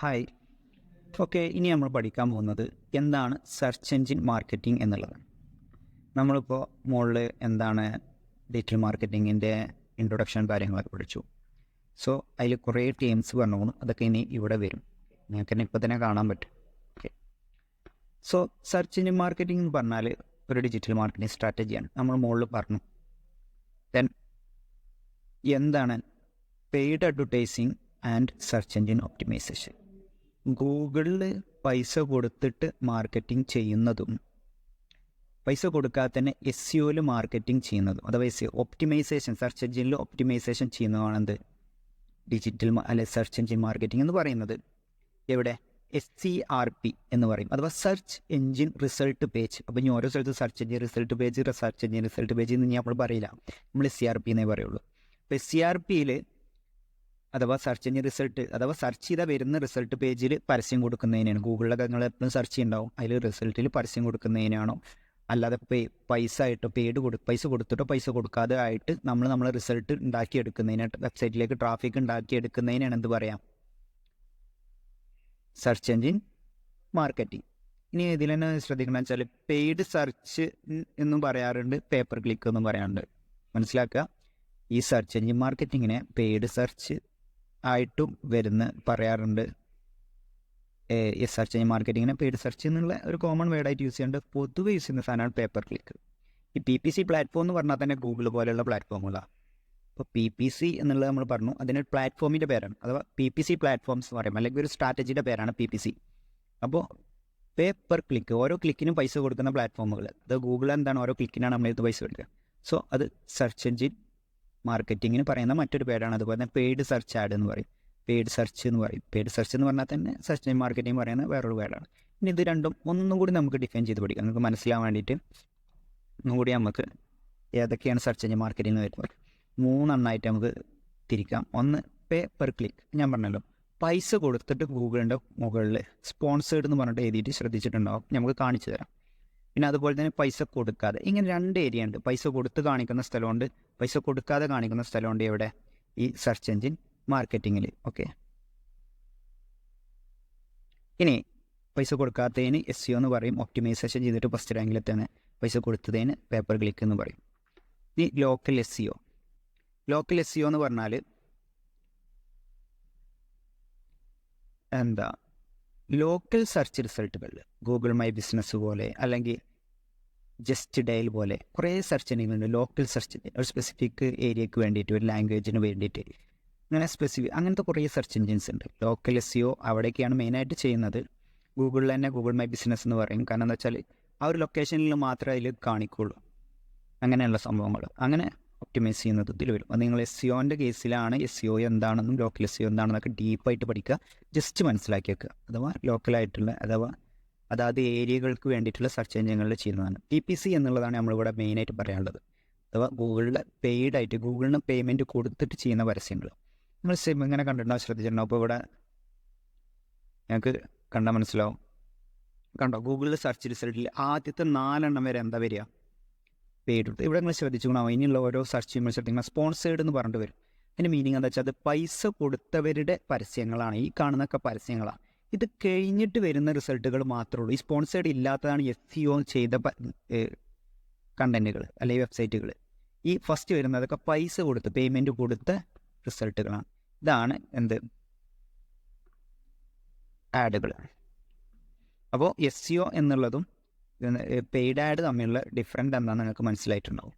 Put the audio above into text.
Hi okay ഇനി നമ്മൾ പഠിക്കാൻ പോകുന്നത് എന്താണ് സെർച്ച് എൻജിൻ മാർക്കറ്റിംഗ് എന്നുള്ളത്. നമ്മളിപ്പോൾ മുകളിൽ എന്താണ് ഡിജിറ്റൽ മാർക്കറ്റിങ്ങിന്റെ ഇൻട്രൊഡക്ഷൻ കാര്യങ്ങളൊക്കെ പഠിച്ചു. സോ അതിൽ കുറേ ടീംസ് പറഞ്ഞു അതൊക്കെ ഇനി ഇവിടെ വരും. നിങ്ങൾക്ക് തന്നെ ഇപ്പോൾ തന്നെ കാണാൻ പറ്റും. Okay so search engine marketing എന്ന് പറഞ്ഞാൽ ഒരു ഡിജിറ്റൽ മാർക്കറ്റിംഗ് സ്ട്രാറ്റജിയാണ് നമ്മൾ മുകളിൽ പറഞ്ഞു. ദെൻ എന്താണ് paid advertising and search engine optimisation ഗൂഗിളിൽ പൈസ കൊടുത്തിട്ട് മാർക്കറ്റിംഗ് ചെയ്യുന്നതും പൈസ കൊടുക്കാതെ തന്നെ എസ് സിഒയിൽ മാർക്കറ്റിംഗ് ചെയ്യുന്നതും അഥവാ എസ് സി ഒപ്റ്റിമൈസേഷൻ സെർച്ച് എഞ്ചിനിൽ ഒപ്റ്റിമൈസേഷൻ ചെയ്യുന്നതാണെന്ത് ഡിജിറ്റൽ അല്ലെ സെർച്ച് എഞ്ചിൻ മാർക്കറ്റിംഗ് എന്ന് പറയുന്നത്. എവിടെ? എസ് സി ആർ പി എന്ന് പറയും. അഥവാ സെർച്ച് എഞ്ചിൻ റിസൾട്ട് പേജ് അപ്പോൾ ഇനി ഓരോ സ്ഥലത്ത് search engine result page search engine result page എന്ന് നമ്മൾ പറയില്ല. നമ്മൾ എസ് സി ആർ പി എന്നേ പറയുള്ളൂ. അപ്പോൾ എസ് സി ആർ പിയിൽ അഥവാ സെർച്ച് എഞ്ചിൻ റിസൾട്ട് അഥവാ സെർച്ച് ചെയ്താൽ വരുന്ന റിസൾട്ട് പേജിൽ പരസ്യം കൊടുക്കുന്നതിനാണ് ഗൂഗിളിലൊക്കെ നിങ്ങൾ എപ്പോഴും സെർച്ച് ചെയ്യുന്നുണ്ടാവും അതിൽ റിസൾട്ടിൽ പരസ്യം കൊടുക്കുന്നതിനാണോ. അല്ലാതെ പേ പൈസ ആയിട്ടോ പെയ്ഡ് കൊടു പൈസ കൊടുത്തിട്ടോ പൈസ കൊടുക്കാതെ ആയിട്ട് നമ്മൾ നമ്മളെ റിസൾട്ട് ഉണ്ടാക്കിയെടുക്കുന്നതിനായിട്ട് വെബ്സൈറ്റിലേക്ക് ട്രാഫിക് ഉണ്ടാക്കിയെടുക്കുന്നതിനാണ് എന്ത് പറയാം? സെർച്ച് എഞ്ചിൻ മാർക്കറ്റിംഗ് ഇനി ഇതിൽ തന്നെ ശ്രദ്ധിക്കണം വെച്ചാൽ പെയ്ഡ് സെർച്ച് എന്നും പറയാറുണ്ട് പേപ്പർ ക്ലിക്ക് എന്നും പറയാറുണ്ട്. മനസ്സിലാക്കുക? ഈ സെർച്ച് എഞ്ചിൻ മാർക്കറ്റിങ്ങിനെ പെയ്ഡ് സെർച്ച് ആയിട്ടും വരുന്ന പറയാറുണ്ട്. എസ് സെർച്ച് എഞ്ചിൻ മാർക്കറ്റിങ്ങിനെ പെയ്ഡ് സെർച്ച് എന്നുള്ള ഒരു കോമൺ വേർഡായിട്ട് യൂസ് ചെയ്യേണ്ട പൊതുവെ യൂസ് ചെയ്യുന്ന സാധനമാണ് പേപ്പർ ക്ലിക്ക് ഈ പി പി സി പ്ലാറ്റ്ഫോം എന്ന് പറഞ്ഞാൽ തന്നെ ഗൂഗിൾ പോലെയുള്ള പ്ലാറ്റ്ഫോമുകളാണ് അപ്പോൾ പി പി സി എന്നുള്ളത് നമ്മൾ പറഞ്ഞു. അതിന് പ്ലാറ്റ്ഫോമിന്റെ പേരാണ്. അഥവാ പി പി സി പ്ലാറ്റ്ഫോംസ് എന്ന് പറയും അല്ലെങ്കിൽ ഒരു സ്ട്രാറ്റജിയുടെ പേരാണ് പി പി സി അപ്പോൾ പേപ്പർ ക്ലിക്ക് ഓരോ ക്ലിക്കിനും പൈസ കൊടുക്കുന്ന പ്ലാറ്റ്ഫോമുകൾ അത് ഗൂഗിൾ എന്താണ് ഓരോ ക്ലിക്കിനാണ് നമ്മളിത് പൈസ കൊടുക്കുക. സോ അത് സെർച്ച് എഞ്ചിൻ മാർക്കറ്റിങ്ങിന് പറയുന്ന മറ്റൊരു പേരാണ്. അതുപോലെ തന്നെ പെയ്ഡ് സെർച്ച് ആഡ് എന്ന് പറയും. പെയ്ഡ് സെർച്ച് എന്ന് പറയും. പെയ്ഡ് സെർച്ച് എന്ന് പറഞ്ഞാൽ തന്നെ സെർച്ച് മാർക്കറ്റിംഗ് പറയുന്ന വേറൊരു പേരാണ്. ഇനി ഇത് രണ്ടും ഒന്നും കൂടി നമുക്ക് ഡിഫൈൻ ചെയ്ത് പഠിക്കാം. നമുക്ക് മനസ്സിലാൻ വേണ്ടിയിട്ട് ഒന്നും കൂടി നമുക്ക് ഏതൊക്കെയാണ് സെർച്ച് എഞ്ചിൻ മാർക്കറ്റിംഗ് എന്ന് വരുന്നത്? മൂന്നെണ്ണമായിട്ട് നമുക്ക് തിരിക്കാം. ഒന്ന് പേ പെർ ക്ലിക്ക് ഞാൻ പറഞ്ഞല്ലോ പൈസ കൊടുത്തിട്ട് ഗൂഗിളിന്റെ മുകളിൽ സ്പോൺസേഡ് എന്ന് പറഞ്ഞിട്ട് എഴുതിയിട്ട് ശ്രദ്ധിച്ചിട്ടുണ്ടാവും. നമുക്ക് കാണിച്ചു തരാം. പിന്നെ അതുപോലെ തന്നെ പൈസ കൊടുക്കാതെ ഇങ്ങനെ രണ്ട് ഏരിയ ഉണ്ട്. പൈസ കൊടുത്ത് കാണിക്കുന്ന സ്ഥലമുണ്ട്. പൈസ കൊടുക്കാതെ കാണിക്കുന്ന സ്ഥലമുണ്ട് എവിടെ? ഈ സെർച്ച് എഞ്ചിൻ മാർക്കറ്റിങ്ങിൽ ഓക്കെ ഇനി പൈസ കൊടുക്കാത്തതിന് എസ് സി എന്ന് പറയും. ഒപ്റ്റിമൈസേഷൻ ചെയ്തിട്ട് ഫസ്റ്റ് റാങ്കിൽ എത്താൻ പൈസ കൊടുത്തതിന് പേപ്പർ ക്ലിക്ക് എന്ന് പറയും. ഇനി local S E O local S E O എന്ന് പറഞ്ഞാൽ എന്താ? ലോക്കൽ സെർച്ച് റിസൾട്ടുകൾ ഗൂഗിൾ മൈ ബിസിനസ് പോലെ അല്ലെങ്കിൽ ജസ്റ്റ് ഡയൽ പോലെ കുറേ സെർച്ച് എഞ്ചിനുണ്ട് ലോക്കൽ സെർച്ച് ഒരു സ്പെസിഫിക് ഏരിയക്ക് വേണ്ടിയിട്ട് ഒരു ലാംഗ്വേജിന് വേണ്ടിയിട്ട് അങ്ങനെ സ്പെസിഫിക് അങ്ങനത്തെ കുറേ സെർച്ച് എഞ്ചിൻസ് ഉണ്ട്. ലോക്കൽ എസ് സിഒ അവിടേക്കാണ് മെയിനായിട്ട് ചെയ്യുന്നത്. ഗൂഗിളിൽ തന്നെ ഗൂഗിൾ മൈ ബിസിനസ് എന്ന് പറയും. കാരണം എന്താ വെച്ചാൽ ആ ഒരു ലൊക്കേഷനിൽ മാത്രമേ അതിൽ കാണിക്കുള്ളൂ. അങ്ങനെയുള്ള സംഭവങ്ങൾ അങ്ങനെ ഒപ്റ്റിമൈസ് ചെയ്യുന്നത് ഇതിൽ വരും. അത് നിങ്ങൾ എസ് സിഒന്റെ കേസിലാണ് എസ് സിഒ എന്താണെന്നും ലോക്കൽ എസ് സിഒ എന്താണെന്നൊക്കെ ഡീപ്പായിട്ട് പഠിക്കുക. ജസ്റ്റ് മനസ്സിലാക്കി വെക്കുക അഥവാ ലോക്കലായിട്ടുള്ള അഥവാ അതാത് ഏരിയകൾക്ക് വേണ്ടിയിട്ടുള്ള സെർച്ച് എഞ്ചിനുകളിൽ ചെയ്യുന്നതാണ്. ടി പി സി എന്നുള്ളതാണ് നമ്മളിവിടെ മെയിനായിട്ട് പറയാനുള്ളത്. അഥവാ ഗൂഗിളിൽ പെയ്ഡ് ആയിട്ട് ഗൂഗിളിന് പേയ്മെന്റ് കൊടുത്തിട്ട് ചെയ്യുന്ന പരസ്യങ്ങൾ നിങ്ങൾ സിം ഇങ്ങനെ കണ്ടിട്ടുണ്ടാവും ശ്രദ്ധിച്ചിട്ടുണ്ടോ അപ്പോൾ ഇവിടെ ഞങ്ങൾക്ക് കണ്ടാൽ മനസ്സിലാവും. കണ്ടോ? ഗൂഗിളിൽ സെർച്ച് റിസൾട്ടിൽ ആദ്യത്തെ നാലെണ്ണം വരെ എന്താ വരിക? പെയ്ഡ് ഇവിടെ നിങ്ങൾ ശ്രദ്ധിച്ചുകൊണ്ടാവും ഇനിയുള്ള ഓരോ സെർച്ച് ചെയ്യുമ്പോൾ ശ്രദ്ധിക്കണം. സ്പോൺസേഡ് എന്ന് പറഞ്ഞിട്ട് വരും. അതിന്റെ മീനിങ് എന്താ വെച്ചാൽ അത് പൈസ കൊടുത്തവരുടെ പരസ്യങ്ങളാണ്. ഈ കാണുന്നൊക്കെ പരസ്യങ്ങളാണ്. ഇത് കഴിഞ്ഞിട്ട് വരുന്ന റിസൾട്ടുകൾ മാത്രമേ ഉള്ളൂ. ഈ സ്പോൺസേഡ് ഇല്ലാത്തതാണ് എഫ് സി ഒ ചെയ്ത കണ്ടന്റുകൾ അല്ലെങ്കിൽ വെബ്സൈറ്റുകൾ ഈ ഫസ്റ്റ് വരുന്നതൊക്കെ പൈസ കൊടുത്ത് പേയ്മെന്റ് കൊടുത്ത റിസൾട്ടുകളാണ് ഇതാണ് എന്ത്? ആഡുകൾ അപ്പോൾ എസ് സി ഒ എന്നുള്ളതും പെയ്ഡ് ആഡ് തമ്മിലുള്ള ഡിഫറന്റ് എന്താണെന്ന് നിങ്ങൾക്ക് മനസ്സിലായിട്ടുണ്ടാവും.